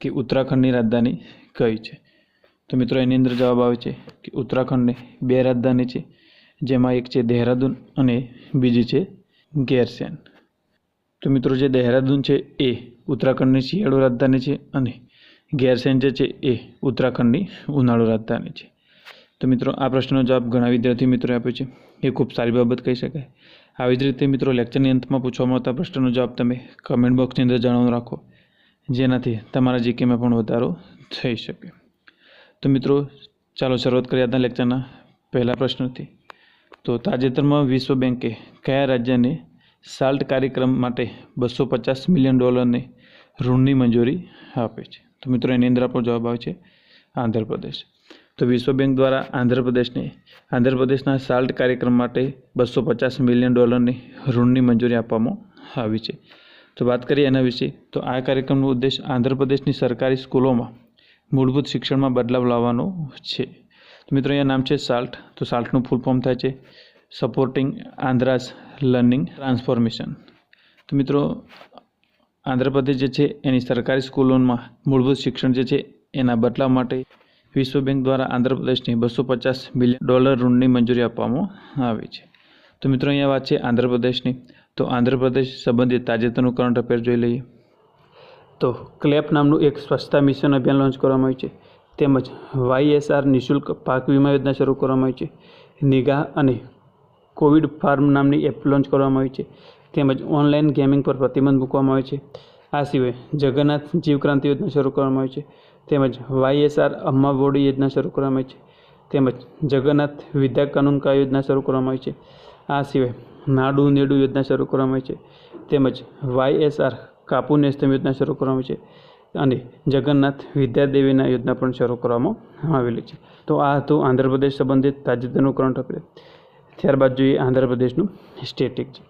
કે ઉત્તરાખંડની રાજધાની કઈ છે? તો મિત્રો એની અંદર જવાબ આવે છે કે ઉત્તરાખંડની બે રાજધાની છે, જેમાં એક છે દહેરાદૂન અને બીજી છે ગેરસેન. તો મિત્રો જે દહેરાદૂન છે એ ઉત્તરાખંડની શિયાળુ રાજધાની છે અને ગેરસેન જે છે એ ઉત્તરાખંડની ઉનાળુ રાજધાની છે. તો મિત્રો આ પ્રશ્નનો જવાબ ઘણા વિદ્યાર્થી મિત્રોએ આપ્યો છે. એ ખૂબ સારી બાબત કહી શકાય. આવી જ રીતે મિત્રો લેક્ચરની અંતમાં પૂછવામાં આવતા પ્રશ્નનો જવાબ તમે કમેન્ટ બોક્સની અંદર જણાવવાનું રાખો. જેનાથી તમારા જીકેમાં પણ વધારો થઈ શકે. તો મિત્રો, ચાલો શરૂઆત કરીએ આજના લેક્ચરના પહેલા પ્રશ્નથી. તો તાજેતરમાં વિશ્વ બેંકે કયા રાજ્યને સાલ્ટ કાર્યક્રમ માટે બસો પચાસ મિલિયન ડોલરની ઋણની મંજૂરી આપે છે? તો મિત્રો, એની અંદર આપણો જવાબ આવે છે આંધ્રપ્રદેશ. તો વિશ્વ બેંક દ્વારા આંધ્રપ્રદેશને, આંધ્રપ્રદેશના સાલ્ટ કાર્યક્રમ માટે બસો પચાસ મિલિયન ડોલરની ઋણની મંજૂરી આપવામાં આવી છે. તો વાત કરીએ એના વિશે, તો આ કાર્યક્રમનો ઉદ્દેશ આંધ્રપ્રદેશની સરકારી સ્કૂલોમાં મૂળભૂત શિક્ષણમાં બદલાવ લાવવાનો છે. તો મિત્રો, અહીંયા નામ છે સાલ્ટ, તો સાલ્ટનું ફૂલ ફોર્મ થાય છે સપોર્ટિંગ આંધ્રાસ લર્નિંગ ટ્રાન્સફોર્મેશન. તો મિત્રો, આંધ્રપ્રદેશ જે છે એની સરકારી સ્કૂલોમાં મૂળભૂત શિક્ષણ જે છે એના બદલાવ માટે વિશ્વ બેંક દ્વારા આંધ્રપ્રદેશને બસો પચાસ મિલિયન ડોલર ઋણની મંજૂરી આપવામાં આવી છે. તો મિત્રો, અહીંયા વાત છે આંધ્રપ્રદેશની. તો આંધ્રપ્રદેશ સંબંધિત તાજેતરનું કરંટ અફેર જોઈ લઈએ. તો ક્લેપ નામનું એક સ્વચ્છતા મિશન અભિયાન લોન્ચ કરવામાં આવ્યું છે. તેમજ વાયએસઆર નિઃશુલ્ક પાક વીમા યોજના શરૂ કરવામાં આવી છે. નિગાહ અને કોવિડ ફાર્મ નામની એપ લોન્ચ કરવામાં આવી છે. તેમજ ઓનલાઈન ગેમિંગ પર પ્રતિબંધ મૂકવામાં આવ્યો છે. આ સિવાય જગન્નાથ જીવક્રાંતિ યોજના શરૂ કરવામાં આવી છે. તેમજ વાયએસઆર અમ્મા બોડી યોજના શરૂ કરવામાં આવી છે. તેમજ જગન્નાથ વિદ્યા કાનૂનકા યોજના શરૂ કરવામાં આવી છે. આ સિવાય નાડુ નેડુ યોજના શરૂ કરવામાં આવી છે. તેમજ વાયએસઆર કાપુ નેસ્તમ યોજના શરૂ કરવામાં આવી છે અને જગન્નાથ વિદ્યાદેવીના યોજના પણ શરૂ કરવામાં આવેલી છે. તો આ હતું આંધ્રપ્રદેશ સંબંધિત તાજેતરનું કરંટ અફેર. ત્યારબાદ જોઈએ આંધ્રપ્રદેશનું સ્ટેટિક છે.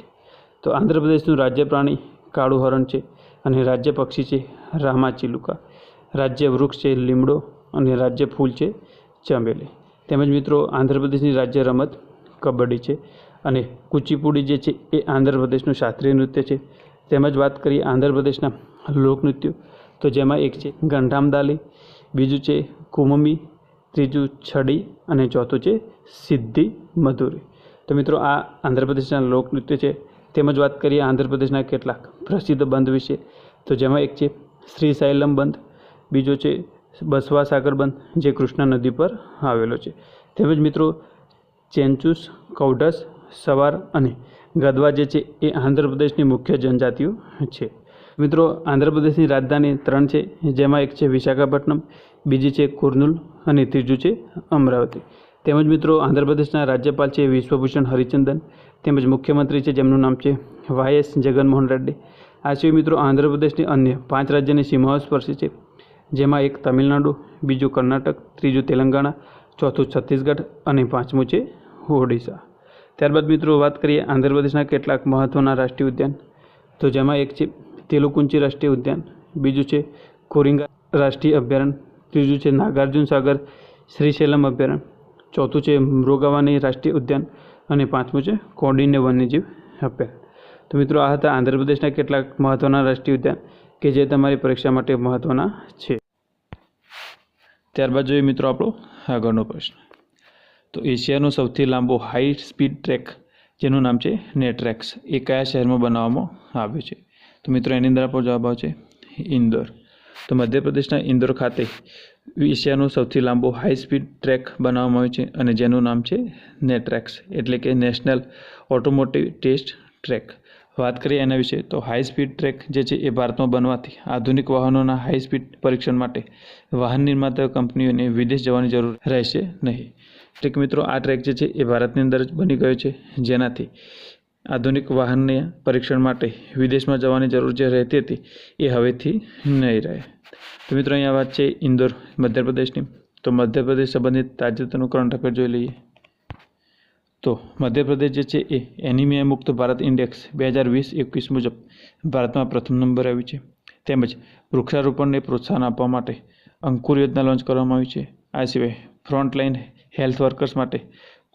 તો આંધ્રપ્રદેશનું રાજ્ય પ્રાણી કાળું હરણ છે અને રાજ્ય પક્ષી છે રામાચીલુકા. રાજ્ય વૃક્ષ છે લીમડો અને રાજ્ય ફૂલ છે ચમેલી તેમજ મિત્રો આંધ્રપ્રદેશની રાજ્ય રમત કબડ્ડી છે. અને કુચીપુડી જે છે એ આંધ્રપ્રદેશનું શાસ્ત્રીય નૃત્ય છે. તેમજ વાત કરીએ આંધ્રપ્રદેશના લોકનૃત્યો, તો જેમાં એક છે ગંઢામદાલી બીજું છે કુમમી, ત્રીજું છડી અને ચોથું છે સિદ્ધિ મધુરી. તો મિત્રો, આ આંધ્રપ્રદેશના લોકનૃત્ય છે. તેમજ વાત કરીએ આંધ્રપ્રદેશના કેટલાક પ્રસિદ્ધ બંધ વિશે, તો જેમાં એક છે શ્રીશૈલમ બંધ, બીજો છે બસવા સાગર બંધ, જે કૃષ્ણા નદી પર આવેલો છે. તેમજ મિત્રો, ચેન્ચુસ, કૌઢસ સવાર અને ગદવા જે છે એ આંધ્રપ્રદેશની મુખ્ય જનજાતિઓ છે. મિત્રો, આંધ્રપ્રદેશની રાજધાની ત્રણ છે. જેમાં એક છે વિશાખાપટ્ટનમ, બીજી છે કુર્નુલ અને ત્રીજું છે અમરાવતી. તેમજ મિત્રો, આંધ્રપ્રદેશના રાજ્યપાલ છે વિશ્વભૂષણ હરિચંદન. તેમજ મુખ્યમંત્રી છે જેમનું નામ છે વાયએસ જગનમોહન રેડ્ડી. આ સિવાય મિત્રો, આંધ્રપ્રદેશની અન્ય પાંચ રાજ્યની સીમાઓ સ્પર્શે છે. જેમાં એક તમિલનાડુ, બીજું કર્ણાટક, ત્રીજું તેલંગાણા, ચોથું છત્તીસગઢ અને પાંચમું છે ઓડિશા. ત્યારબાદ મિત્રો વાત કરીએ આંધ્રપ્રદેશના કેટલાક મહત્ત્વના રાષ્ટ્રીય ઉદ્યાન. તો જેમાં એક છે તેલુકુંચી રાષ્ટ્રીય ઉદ્યાન, બીજું છે કોરિંગા રાષ્ટ્રીય અભયારણ્ય, ત્રીજું છે નાગાર્જુન સાગર શ્રીશૈલમ અભયારણ્ય, ચોથું છે મૃગાવાની રાષ્ટ્રીય ઉદ્યાન અને પાંચમું છે કોડીને વન્યજીવ અભયારણ્ય. તો મિત્રો આ હતા આંધ્રપ્રદેશના કેટલાક મહત્ત્વના રાષ્ટ્રીય ઉદ્યાન કે જે તમારી પરીક્ષા માટે મહત્ત્વના છે. ત્યારબાદ જોઈએ મિત્રો આપણો આગળનો પ્રશ્ન. તો એશિયાનો સૌથી લાંબો હાઈ સ્પીડ ટ્રેક જેનું નામ છે નેટ્રેક્સ એ કયા શહેરમાં બનાવવામાં આવ્યું છે? તો મિત્રો, એની અંદર આપણો જવાબ આવશે ઇન્દોર. તો મધ્યપ્રદેશના ઇન્દોર ખાતે એશિયાનો સૌથી લાંબો હાઈ સ્પીડ ટ્રેક બનાવવામાં આવ્યો છે અને જેનું નામ છે નેટ્રેક્સ એટલે કે નેશનલ ઓટોમોટિવ ટેસ્ટ ટ્રેક વાત કરીએ એના વિશે, તો હાઈ સ્પીડ ટ્રેક જે છે એ ભારતમાં બનવાથી આધુનિક વાહનોના હાઈ સ્પીડ પરીક્ષણ માટે વાહન નિર્માતા કંપનીઓને વિદેશ જવાની જરૂર રહેશે નહીં. એટલે કે મિત્રો, આ ટ્રેક જે છે એ ભારતની અંદર જ બની ગયો છે. જેનાથી આધુનિક વાહનને પરીક્ષણ માટે વિદેશમાં જવાની જરૂર જે રહેતી હતી એ હવેથી નહીં રહે. તો મિત્રો, અહીંયા વાત છે ઇન્દોર, મધ્યપ્રદેશની. તો મધ્યપ્રદેશ સંબંધિત તાજેતરનું કરંટ અફેર જોઈ લઈએ. તો મધ્યપ્રદેશ જે છે એ એનિમિયા મુક્ત ભારત ઇન્ડેક્સ બે હજાર વીસ એકવીસ મુજબ ભારતમાં પ્રથમ નંબર આવ્યું છે. તેમજ વૃક્ષારોપણને પ્રોત્સાહન આપવા માટે અંકુર યોજના લોન્ચ કરવામાં આવી છે. આ સિવાય ફ્રન્ટલાઇન હેલ્થ વર્કર્સ માટે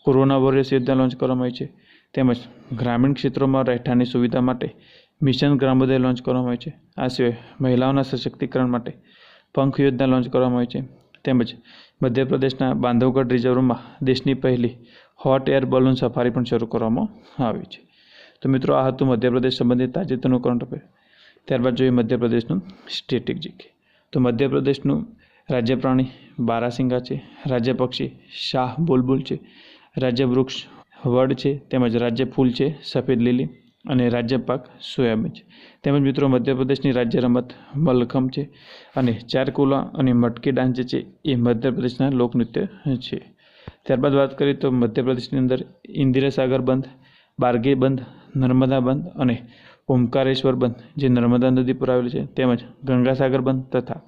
કોરોના વોરિયર્સ યોજના લોન્ચ કરવામાં આવી છે. તેમજ ગ્રામીણ ક્ષેત્રોમાં રહેઠાણની સુવિધા માટે મિશન ગ્રામોદય લોન્ચ કરવામાં આવી છે. આ સિવાય મહિલાઓના સશક્તિકરણ માટે પંખ યોજના લોન્ચ કરવામાં આવી છે. તેમજ મધ્યપ્રદેશના બાંધવગઢ રિઝર્વમાં દેશની પહેલી હોટ એર બલૂન સફારી પણ શરૂ કરવામાં આવી છે. તો મિત્રો, આ હતું મધ્યપ્રદેશ સંબંધિત તાજેતરનું કરંટ અફેર ત્યારબાદ જોઈએ મધ્યપ્રદેશનું સ્ટેટિક જીકે તો મધ્યપ્રદેશનું રાજ્ય પ્રાણી બારાસિંગા છે રાજ્ય પક્ષી શાહ બુલબુલ છે રાજ્ય વૃક્ષ વડ છે, તેમજ રાજ્ય ફૂલ છે, સફેદ લીલી અને રાજ્ય પાક સોયાબીન છે. તેમજ મિત્રો મધ્યપ્રદેશની રાજ્ય રમત મલખમ છે અને ચારકુલા અને મટકી ડાન્સ છે, એ મધ્યપ્રદેશના લોકનૃત્ય છે. ત્યારબાદ વાત કરીએ તો મધ્યપ્રદેશની અંદર ઇન્દિરા સાગર બંધ, બારગે બંધ, નર્મદા બંધ અને ઓમકારેશ્વર બંધ, જે નર્મદા નદી પર આવેલું છે, તેમજ ગંગાસાગર બંધ તથા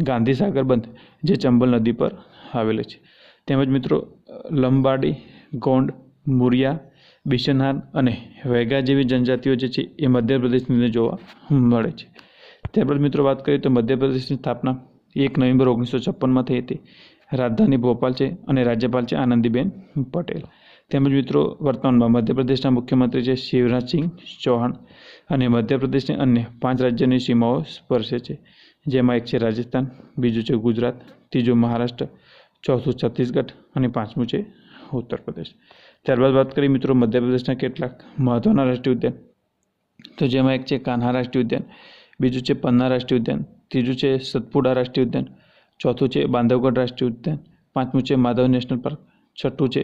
ગાંધીસાગર બંધ, જે ચંબલ નદી પર આવેલો છે. તેમજ મિત્રો, લંબાડી, ગોંડ, મુરિયા બિશનહાર અને વૈગા જેવી જનજાતિઓ જે છે, એ મધ્યપ્રદેશની અંદર જોવા મળે છે. ત્યારબાદ મિત્રો, વાત કરીએ તો મધ્યપ્રદેશની સ્થાપના એક નવેમ્બર ઓગણીસો છપ્પનમાં થઈ હતી. રાજધાની ભોપાલ છે અને રાજ્યપાલ છે આનંદીબેન પટેલ. તેમજ મિત્રો, વર્તમાનમાં મધ્યપ્રદેશના મુખ્યમંત્રી છે શિવરાજસિંહ ચૌહાણ અને મધ્યપ્રદેશની અન્ય પાંચ રાજ્યની સીમાઓ સ્પર્શે છે. જેમાં એક છે રાજસ્થાન, બીજું છે ગુજરાત, ત્રીજું મહારાષ્ટ્ર, ચોથું છત્તીસગઢ અને પાંચમું છે ઉત્તર પ્રદેશ. ત્યારબાદ વાત કરીએ મિત્રો મધ્યપ્રદેશના કેટલાક મહત્ત્વના રાષ્ટ્રીય ઉદ્યાન. તો જેમાં એક છે કાન્હા રાષ્ટ્રીય ઉદ્યાન, બીજું છે પન્ના રાષ્ટ્રીય ઉદ્યાન, ત્રીજું છે સતપુડા રાષ્ટ્રીય ઉદ્યાન, ચોથું છે બાંધવગઢ રાષ્ટ્રીય ઉદ્યાન, પાંચમું છે માધવ નેશનલ પાર્ક, છઠ્ઠું છે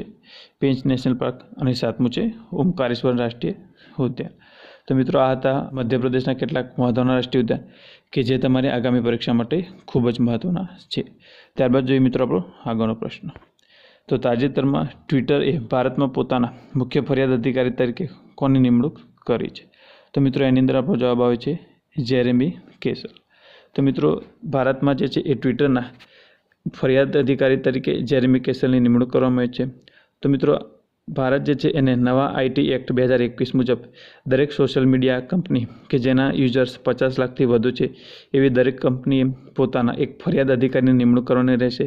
પેંચ નેશનલ પાર્ક અને સાતમું છે ઓમકારેશ્વર રાષ્ટ્રીય ઉદ્યાન. તો મિત્રો આ હતા મધ્યપ્રદેશના કેટલાક મહત્ત્વના રાષ્ટ્રીય ઉદ્યાન. કે જે તમારી આગામી પરીક્ષા માટે ખૂબ જ મહત્ત્વના છે. ત્યારબાદ જોઈએ મિત્રો આપણો આગળનો પ્રશ્ન. તો તાજેતરમાં ટ્વિટર એ ભારતમાં પોતાના મુખ્ય ફરિયાદ અધિકારી તરીકે કોની નિમણૂક કરી છે? તો મિત્રો એની અંદર આપણો જવાબ આવે છે જેરેમી કેસર. તો મિત્રો ભારતમાં જે છે એ ટ્વિટરના ફરિયાદ અધિકારી તરીકે જેરેમી કેસરની નિમણૂક કરવામાં આવી છે. તો મિત્રો ભારત જે છે એને નવા આઈટી એક્ટ બે હજાર એકવીસ મુજબ દરેક સોશિયલ મીડિયા કંપની કે જેના યુઝર્સ પચાસ લાખથી વધુ છે, એવી દરેક કંપનીએ પોતાના એક ફરિયાદ અધિકારીની નિમણૂક કરવાની રહેશે.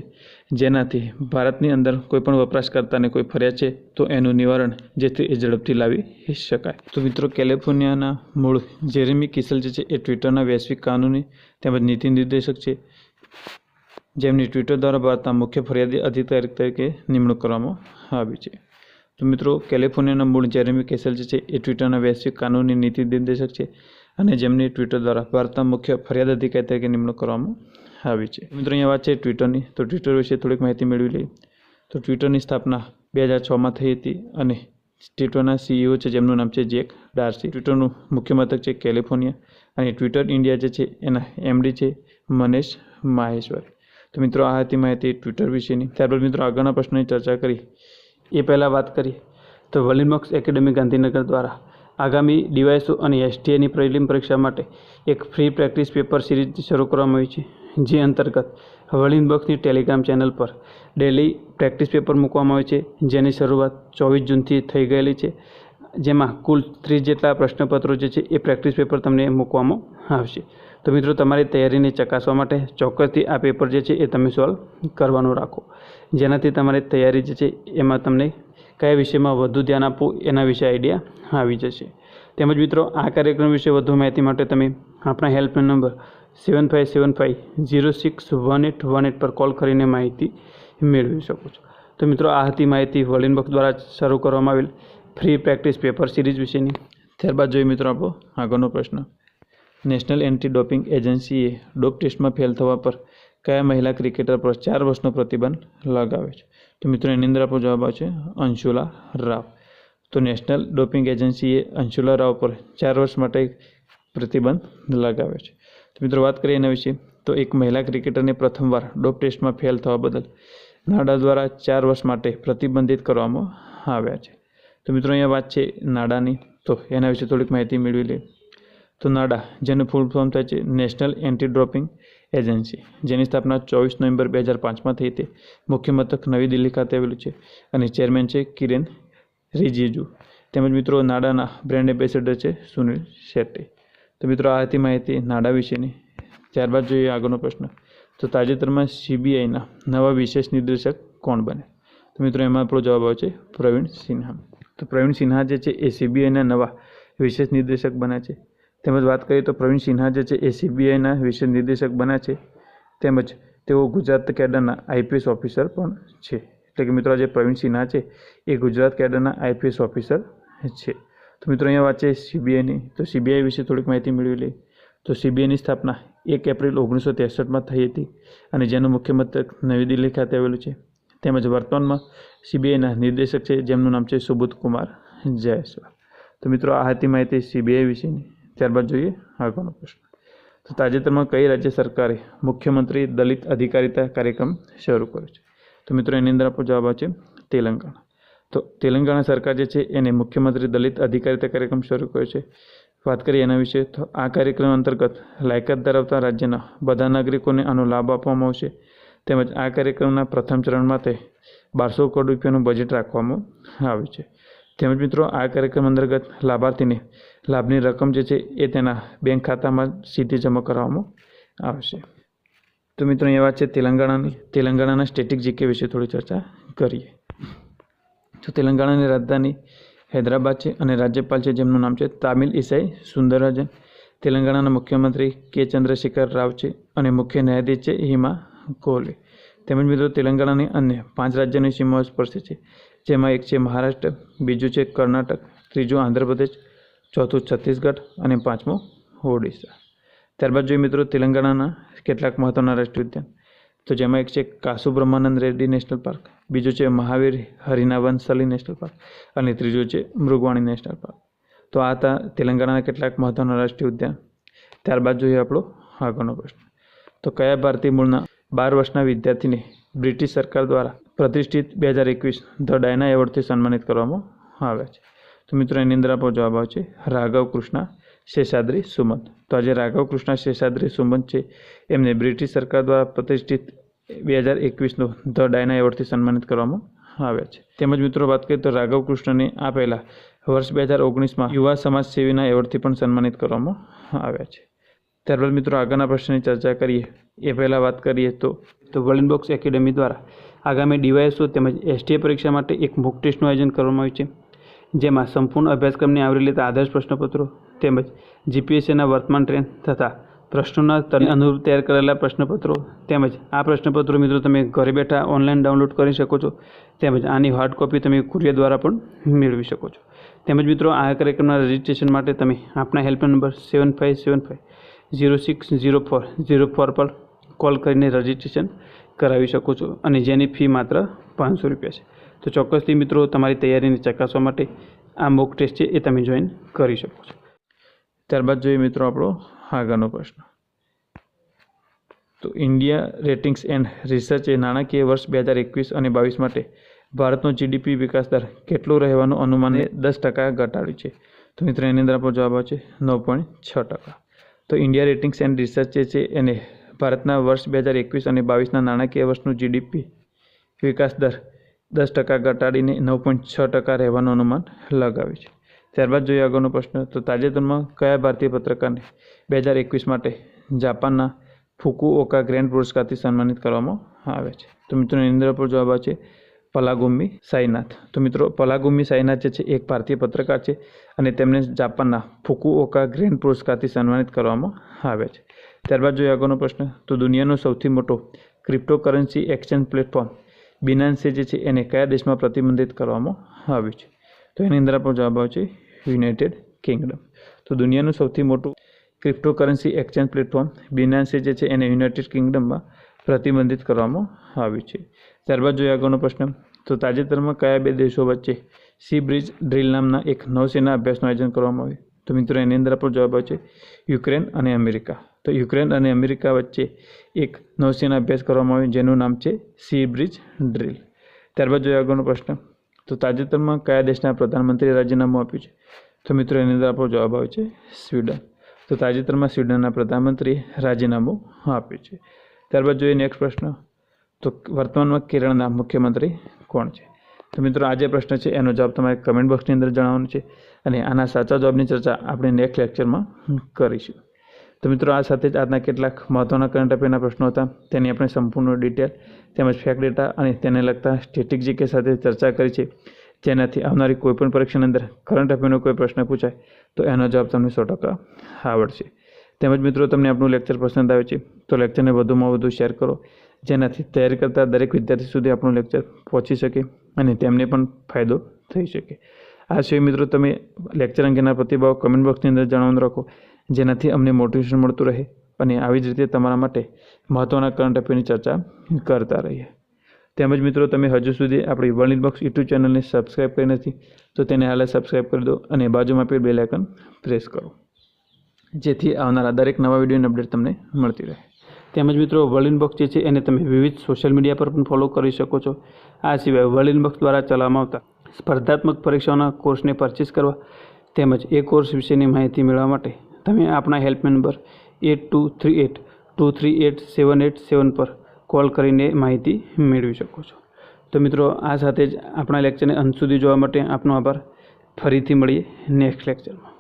જેનાથી ભારતની અંદર કોઈપણ વપરાશકર્તાને કોઈ ફરિયાદ છે, તો એનું નિવારણ જેથી એ ઝડપથી લાવી શકાય. તો મિત્રો, કેલિફોર્નિયાના મૂળ જેરેમી કિસલ જે છે, એ ટ્વિટરના વૈશ્વિક કાનૂની તેમજ નીતિ નિર્દેશક છે. જેમની ટ્વિટર દ્વારા ભારતના મુખ્ય ફરિયાદી અધિકારી તરીકે નિમણૂક કરવામાં આવી છે. તો મિત્રો, કેલિફોર્નિયાના મૂળ જેરેમી કેસેલ છે, એ ટ્વિટરના વૈશ્વિક કાનૂની નીતિ નિર્દેશક છે અને જેમની ટ્વિટર દ્વારા ભારતના મુખ્ય ફરિયાદ અધિકારી તરીકે નિમણૂક કરવામાં આવી છે. મિત્રો, અહીંયા વાત છે ટ્વિટરની. તો ટ્વિટર વિશે થોડીક માહિતી મેળવી લઈએ. તો ટ્વિટરની સ્થાપના બે હજાર છમાં થઈ હતી અને ટ્વિટરના સીઈઓ છે, જેમનું નામ છે જેક ડાર્સી. ટ્વિટરનું મુખ્ય મથક છે કેલિફોર્નિયા અને ટ્વિટર ઇન્ડિયા જે છે, એના એમડી છે મનેશ માહેશ્વર. તો મિત્રો, આ હતી માહિતી ટ્વિટર વિશેની. ત્યારબાદ મિત્રો, આગળના પ્રશ્નની ચર્ચા કરી. એ પહેલાં વાત કરીએ તો વલિનમોક્સ એકેડેમી ગાંધીનગર દ્વારા આગામી ડીવાયસો અને એસટીએની પ્રિલિમ પરીક્ષા માટે એક ફ્રી પ્રેક્ટિસ પેપર સિરીઝ શરૂ કરવામાં આવી છે, જે અંતર્ગત વલિનબોક્સની ટેલિગ્રામ ચેનલ પર ડેલી પ્રેક્ટિસ પેપર મૂકવામાં આવે છે, જેની શરૂઆત ચોવીસ જૂનથી થઈ ગયેલી છે, જેમાં કુલ ત્રીસ જેટલા પ્રશ્નપત્રો જે છે એ પ્રેક્ટિસ પેપર તમને મૂકવામાં આવશે. તો મિત્રો, તમારી તૈયારીને ચકાસવા માટે ચોક્કસથી આ પેપર જે છે એ તમે સોલ્વ કરવાનું રાખો. જેનાથી તમારી તૈયારી જે છે એમાં તમને કયા વિષયમાં વધુ ધ્યાન આપવું એના વિશે આઈડિયા આવી જશે. તેમજ મિત્રો, આ કાર્યક્રમ વિશે વધુ માહિતી માટે તમે આપણા helpline number seven five seven five zero six one eight one eight પર કોલ કરીને માહિતી મેળવી શકો છો. તો મિત્રો, આ હતી માહિતી વર્લિન બોક્સ દ્વારા શરૂ કરવામાં આવેલ ફ્રી પ્રેક્ટિસ પેપર સિરીઝ વિશેની. ત્યારબાદ જોઈએ મિત્રો આપણો આગળનો પ્રશ્ન. નેશનલ એન્ટી ડોપિંગ એજન્સીએ ડોપ ટેસ્ટમાં ફેલ થવા પર કયા મહિલા ક્રિકેટર પર ચાર વર્ષનો પ્રતિબંધ લગાવે છે? તો મિત્રો, એની અંદર આપણો જવાબ આવશે અંશુલા રાવ. તો નેશનલ ડોપિંગ એજન્સીએ અંશુલા રાવ પર ચાર વર્ષ માટે પ્રતિબંધ લગાવ્યો છે. તો મિત્રો, વાત કરીએ એના વિશે. તો એક મહિલા ક્રિકેટરને પ્રથમવાર ડોપ ટેસ્ટમાં ફેલ થવા બદલ નાડા દ્વારા ચાર વર્ષ માટે પ્રતિબંધિત કરવામાં આવ્યા છે. તો મિત્રો, અહીંયા વાત છે નાડાની. તો એના વિશે થોડીક માહિતી મેળવી લઈએ. તો નાડા જેનું ફૂલ ફોર્મ થાય છે નેશનલ એન્ટી ડ્રોપિંગ એજન્સી જેની સ્થાપના ચોવીસ નવેમ્બર બે હજાર પાંચમાં થઈ હતી. મુખ્ય મથક નવી દિલ્હી ખાતે આવેલું છે અને ચેરમેન છે કિરેન રિજિજુ. તેમજ મિત્રો નાડાના બ્રાન્ડ એમ્બેસેડર છે સુનિલ શેટ્ટી. તો મિત્રો, આ હતી માહિતી નાડા વિશેની. ત્યારબાદ જોઈએ આગળનો પ્રશ્ન. તો તાજેતરમાં સીબીઆઈના નવા વિશેષ નિર્દેશક કોણ બને? તો મિત્રો, એમાં આપણો જવાબ આવે છે પ્રવીણ સિન્હા. તો પ્રવીણ સિન્હા જે છે એ સીબીઆઈના નવા વિશેષ નિર્દેશક બન્યા છે. તેમજ વાત કરીએ તો પ્રવીણ સિન્હા જે છે એ સીબીઆઈના વિશેષ નિર્દેશક બન્યા છે. તેમજ તેઓ ગુજરાત કેડરના આઈપીએસ ઓફિસર પણ છે. એટલે કે મિત્રો જે પ્રવીણ સિન્હા છે એ ગુજરાત કેડરના આઈપીએસ ઓફિસર છે. તો મિત્રો, અહીંયા વાત છે સીબીઆઈની. તો સીબીઆઈ વિશે થોડીક માહિતી મેળવી લઈએ. તો સીબીઆઈની સ્થાપના એક એપ્રિલ ઓગણીસો ત્રેસઠમાં થઈ હતી અને જેનું મુખ્ય મથક નવી દિલ્હી ખાતે આવેલું છે. તેમજ વર્તમાનમાં સીબીઆઈના નિર્દેશક છે જેમનું નામ છે સુબોધ કુમાર જયસ્વાલ. તો મિત્રો, આ હતી માહિતી સીબીઆઈ વિશેની. ત્યારબાદ જોઈએ આગળનો પ્રશ્ન. તો તાજેતરમાં કઈ રાજ્ય સરકારે મુખ્યમંત્રી દલિત અધિકારીતા કાર્યક્રમ શરૂ કર્યો છે? તો મિત્રો એની અંદર આપણો જવાબ છે તેલંગાણા. તો તેલંગાણા સરકાર જે છે એને મુખ્યમંત્રી દલિત અધિકારીતા કાર્યક્રમ શરૂ કર્યો છે. વાત કરીએ એના વિશે, તો આ કાર્યક્રમ અંતર્ગત લાયકાત ધરાવતા રાજ્યના બધા નાગરિકોને આનો લાભ આપવામાં આવશે. તેમજ આ કાર્યક્રમના પ્રથમ ચરણ માટે બારસો કરોડ રૂપિયાનું બજેટ રાખવામાં આવ્યું છે. તેમજ મિત્રો આ કાર્યક્રમ અંતર્ગત લાભાર્થીને લાભની રકમ જે છે એ તેના બેંક ખાતામાં સીધી જમા કરાવવામાં આવશે. તો મિત્રો એ વાત છે તેલંગાણાની. તેલંગાણાના સ્ટેટિક જીકે વિશે થોડી ચર્ચા કરીએ. તો તેલંગાણાની રાજધાની હૈદરાબાદ છે અને રાજ્યપાલ છે, જેમનું નામ છે તામિલ ઇસાઈ સુંદરરાજન. તેલંગાણાના મુખ્યમંત્રી કે ચંદ્રશેખર રાવ છે અને મુખ્ય ન્યાયાધીશ છે હિમા કોહલી. તેમજ મિત્રો, તેલંગાણાની અન્ય પાંચ રાજ્યોની સીમાઓ સ્પર્શે છે. જેમાં એક છે મહારાષ્ટ્ર, બીજું છે કર્ણાટક, ત્રીજું આંધ્રપ્રદેશ ચોથું છત્તીસગઢ અને પાંચમું ઓડિશા. ત્યારબાદ જોઈએ મિત્રો તેલંગાણાના કેટલાક મહત્ત્વના રાષ્ટ્રીય ઉદ્યાન. તો જેમાં એક છે કાસુ બ્રહ્માનંદ રેડ્ડી નેશનલ પાર્ક, બીજું છે Mahavir Harina Vanasthali national park અને ત્રીજું છે મૃગવાણી નેશનલ પાર્ક. તો આ હતા તેલંગાણાના કેટલાક મહત્ત્વના રાષ્ટ્રીય ઉદ્યાન. ત્યારબાદ જોઈએ આપણો આગળનો પ્રશ્ન. તો કયા ભારતીય મૂળના બાર વર્ષના વિદ્યાર્થીને બ્રિટિશ સરકાર દ્વારા પ્રતિષ્ઠિત બે હજાર એકવીસ ધ ડાયના એવોર્ડથી સન્માનિત કરવામાં આવ્યા છે? તો મિત્રો, એની અંદર આપણો જવાબ આવે છે રાઘવ કૃષ્ણ શેષાદ્રી સુમંત. તો આજે રાઘવ કૃષ્ણ શેષાદ્રી સુમંત છે. એમને બ્રિટિશ સરકાર દ્વારા પ્રતિષ્ઠિત બે હજાર એકવીસનો ધ ડાયના એવોર્ડથી સન્માનિત કરવામાં આવ્યા છે. તેમજ મિત્રો, વાત કરીએ તો રાઘવ કૃષ્ણને આ પહેલાં વર્ષ બે હજાર ઓગણીસમાં યુવા સમાજ સેવીના એવોર્ડથી પણ સન્માનિત કરવામાં આવ્યા છે. ત્યારબાદ મિત્રો, આગળના પ્રશ્નની ચર્ચા કરીએ. એ પહેલાં વાત કરીએ તો તો વર્લ્ડ બોક્સ એકેડેમી દ્વારા આગામી ડીવાયએસઓ તેમજ એસટીએ પરીક્ષા માટે એક મોક ટેસ્ટનું આયોજન કરવામાં આવ્યું છે. જેમાં સંપૂર્ણ અભ્યાસક્રમને આવરી લેતા આદર્શ પ્રશ્નપત્રો તેમજ જીપીએસસીના વર્તમાન ટ્રેન્ડ તથા પ્રશ્નોના અનુરૂપ તૈયાર કરેલા પ્રશ્નપત્રો તેમજ આ પ્રશ્નપત્રો મિત્રો તમે ઘરે બેઠા ઓનલાઈન ડાઉનલોડ કરી શકો છો. તેમજ આની હાર્ડ કોપી તમે કુરિયર દ્વારા પણ મેળવી શકો છો. તેમજ મિત્રો આ કાર્યક્રમના રજિસ્ટ્રેશન માટે તમે આપણા helpline number seven five seven five zero six zero four zero four પર કોલ કરીને રજિસ્ટ્રેશન કરાવી શકો છો અને જેની ફી માત્ર પાંચસો રૂપિયા છે. તો ચોક્કસથી મિત્રો તમારી તૈયારીને ચકાસવા માટે આ મોક ટેસ્ટ છે એ તમે જોઈન કરી શકો છો. ત્યારબાદ જોઈએ મિત્રો આપણો આગળનો પ્રશ્ન. તો ઇન્ડિયા રેટિંગ્સ એન્ડ રિસર્ચ એ નાણાકીય વર્ષ બે હજાર એકવીસ અને બાવીસ માટે ભારતનો જીડીપી વિકાસ દર કેટલો રહેવાનું અનુમાન દસ ટકા ઘટાડ્યું છે? તો મિત્રો એની અંદર આપણો જવાબ આવે છે નવ પોઈન્ટ છ ટકા. તો ઇન્ડિયા રેટિંગ્સ એન્ડ રિસર્ચ જે છે એને ભારતના વર્ષ બે હજાર એકવીસ અને બાવીસના નાણાકીય વર્ષનું જીડીપી વિકાસ દર દસ ટકા ઘટાડીને નવ પોઈન્ટ છ ટકા રહેવાનું અનુમાન લગાવ્યું છે. ત્યારબાદ જોઈએ આગળનો પ્રશ્ન, તો તાજેતરમાં કયા ભારતીય પત્રકારને બે હજાર એકવીસ માટે જાપાનના ફુકુઓકા ગ્રેન્ડ પુરસ્કારથી સન્માનિત કરવામાં આવે છે? તો મિત્રો, એની પર જવાબ છે પલાગુમ્મી સાઈનાથ. તો મિત્રો પલાગુમ્મી સાઈનાથ જે છે એક ભારતીય પત્રકાર છે અને તેમને જાપાનના ફુકુઓકા ગ્રેન્ડ પુરસ્કારથી સન્માનિત કરવામાં આવે છે. ત્યારબાદ જોઈએ આગળનો પ્રશ્ન, તો દુનિયાનો સૌથી મોટો ક્રિપ્ટોકરન્સી એક્સચેન્જ પ્લેટફોર્મ બિનાન્સે જે છે એને કયા દેશમાં પ્રતિબંધિત કરવામાં આવ્યું છે? તો એની અંદર આપણો જવાબ આવે છે યુનાઇટેડ કિંગડમ તો દુનિયાનું સૌથી મોટું ક્રિપ્ટોકરન્સી એક્સચેન્જ પ્લેટફોર્મ બિનાન્સે જે છે એને યુનાઇટેડ કિંગડમમાં પ્રતિબંધિત કરવામાં આવ્યું છે. ત્યારબાદ જોઈએ આગળનો પ્રશ્ન. તો તાજેતરમાં કયા બે દેશો વચ્ચે સી બ્રિજ ડ્રીલ નામના એક નૌસેના અભ્યાસનું આયોજન કરવામાં આવ્યું? તો મિત્રો, એની અંદર આપણો જવાબ આવે છે યુક્રેન અને અમેરિકા તો યુક્રેન અને અમેરિકા વચ્ચે એક નૌસેના અભ્યાસ કરવામાં આવ્યો, જેનું નામ છે સી બ્રિજ ડ્રીલ ત્યારબાદ જોઈએ આગળનો પ્રશ્ન. તો તાજેતરમાં કયા દેશના પ્રધાનમંત્રીએ રાજીનામું આપ્યું છે? તો મિત્રો, એની અંદર આપણો જવાબ આવે છે સ્વીડન. તો તાજેતરમાં સ્વીડનના પ્રધાનમંત્રીએ રાજીનામું આપ્યું છે. ત્યારબાદ જોઈએ નેક્સ્ટ પ્રશ્ન. તો વર્તમાનમાં કેરળના મુખ્યમંત્રી કોણ છે? તો મિત્રો આ જે પ્રશ્ન છે, એનો જવાબ તમારે કમેન્ટ બોક્સની અંદર જણાવવાનો છે અને આના સાચા જવાબની ચર્ચા આપણે નેક્સ્ટ લેક્ચરમાં કરીશું. તો મિત્રો, આ સાથે જ આજના કેટલાક મહત્ત્વના કરંટ અફેરના પ્રશ્નો હતા. તેની આપણે સંપૂર્ણ ડિટેલ તેમજ ફેક ડેટા અને તેને લગતા સ્ટેટિક જીકે સાથે ચર્ચા કરી છે. જેનાથી આવનારી કોઈપણ પરીક્ષાની અંદર કરંટ અફેરનો કોઈ પ્રશ્ન પૂછાય, તો એનો જવાબ તમને સો ટકા આવડશે. તેમજ મિત્રો, તમને આપણું લેક્ચર પસંદ આવે છે, તો લેક્ચરને વધુમાં વધુ શેર કરો. જેનાથી તૈયારી કરતા દરેક વિદ્યાર્થી સુધી આપણું લેક્ચર પહોંચી શકે અને તેમને પણ ફાયદો થઈ શકે. આ સિવાય મિત્રો, તમે લેક્ચર અંગેના પ્રતિભાવ કમેન્ટ બોક્સની અંદર જણાવવાનું રાખો. જેનાથી અમને મોટિવેશન મળતું રહે અને આવી જ રીતે તમારા માટે મહત્ત્વના કરંટ અફેરની ચર્ચા કરતા રહીએ. તેમજ મિત્રો, તમે હજુ સુધી આપણી વર્લ્ડ બોક્સ યુટ્યુબ ચેનલને સબસ્ક્રાઈબ કરી નથી, તો તેને હાલે સબસ્ક્રાઈબ કરી દો અને બાજુમાં પેલ બેલ આઇકન પ્રેસ કરો. જેથી આવનારા દરેક નવા વિડીયોની અપડેટ તમને મળતી રહે. તેમજ મિત્રો વર્લ્ડ બોક્સ જે છે, એને તમે વિવિધ સોશિયલ મીડિયા પર પણ ફોલો કરી શકો છો. આ સિવાય વર્લ્ડ બોક્સ દ્વારા ચલાવવામાં આવતા સ્પર્ધાત્મક પરીક્ષાઓના કોર્સને પરચેસ કરવા તેમજ એ કોર્સ વિશેની માહિતી મેળવવા માટે તમે આપણા helpline number eight two three eight, two three eight, seven eight, seven પર કોલ કરીને માહિતી મેળવી શકો છો. તો મિત્રો, આ સાથે જ આપણા લેક્ચરને અંત સુધી જોવા માટે આપનો આભાર. ફરીથી મળીએ નેક્સ્ટ લેક્ચરમાં.